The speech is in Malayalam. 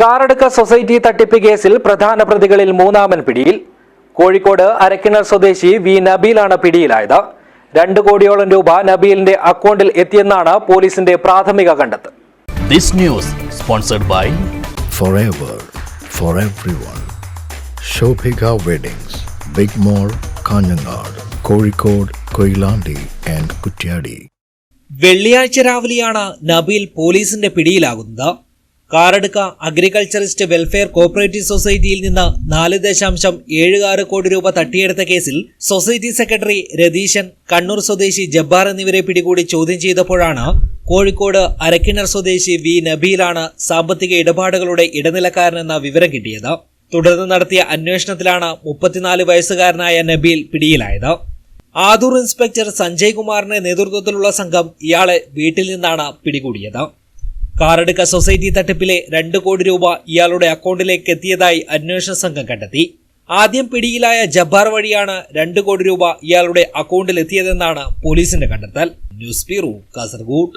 കാറടുക്ക സൊസൈറ്റി തട്ടിപ്പ് കേസിൽ പ്രധാന പ്രതികളിൽ മൂന്നാമൻ പിടിയിൽ. കോഴിക്കോട് അരക്കിണർ സ്വദേശി വി നബീലാണ് പിടിയിലായത്. രണ്ട് കോടിയോളം രൂപ നബീലിന്റെ അക്കൗണ്ടിൽ എത്തിയെന്നാണ് പോലീസിന്റെ പ്രാഥമിക കണ്ടെത്തൽ. This news sponsored by forever for everyone. Shobhika Weddings, Big mall Kanhangad Kozhikode, Koilandi and Kuttiadi വെള്ളിയാഴ്ച രാവിലെയാണ് നബീൽ പോലീസിന്റെ പിടിയിലാകുന്നത്. കാറടുക്ക അഗ്രികൾച്ചറിസ്റ്റ് വെൽഫെയർ കോപ്പറേറ്റീവ് സൊസൈറ്റിയിൽ നിന്ന് നാല് ദശാംശം ഏഴ് ആറ് കോടി രൂപ തട്ടിയെടുത്ത കേസിൽ സൊസൈറ്റി സെക്രട്ടറി രതീശൻ കണ്ണൂർ സ്വദേശി ജബ്ബാർ എന്നിവരെ പിടികൂടി ചോദ്യം ചെയ്തപ്പോഴാണ് കോഴിക്കോട് അരക്കിണർ സ്വദേശി വി നബീലാണ് സാമ്പത്തിക ഇടപാടുകളുടെ ഇടനിലക്കാരനെന്ന വിവരം കിട്ടിയത്. തുടർന്ന് നടത്തിയ അന്വേഷണത്തിലാണ് മുപ്പത്തിനാല് വയസ്സുകാരനായ നബീൽ പിടിയിലായത്. ആദൂർ ഇൻസ്പെക്ടർ സഞ്ജയ് കുമാറിന്റെ നേതൃത്വത്തിലുള്ള സംഘം ഇയാളെ വീട്ടിൽ നിന്നാണ് പിടികൂടിയത്. കാറടുക്ക സൊസൈറ്റി തട്ടിപ്പിലെ രണ്ട് കോടി രൂപ ഇയാളുടെ അക്കൗണ്ടിലേക്ക് എത്തിയതായി അന്വേഷണ സംഘം കണ്ടെത്തി. ആദ്യം പിടിയിലായ ജബ്ബാർ വഴിയാണ് രണ്ട് കോടി രൂപ ഇയാളുടെ അക്കൗണ്ടിൽ എത്തിയതെന്നാണ് പോലീസിന്റെ കണ്ടെത്തൽ. News bureau Kasaragod.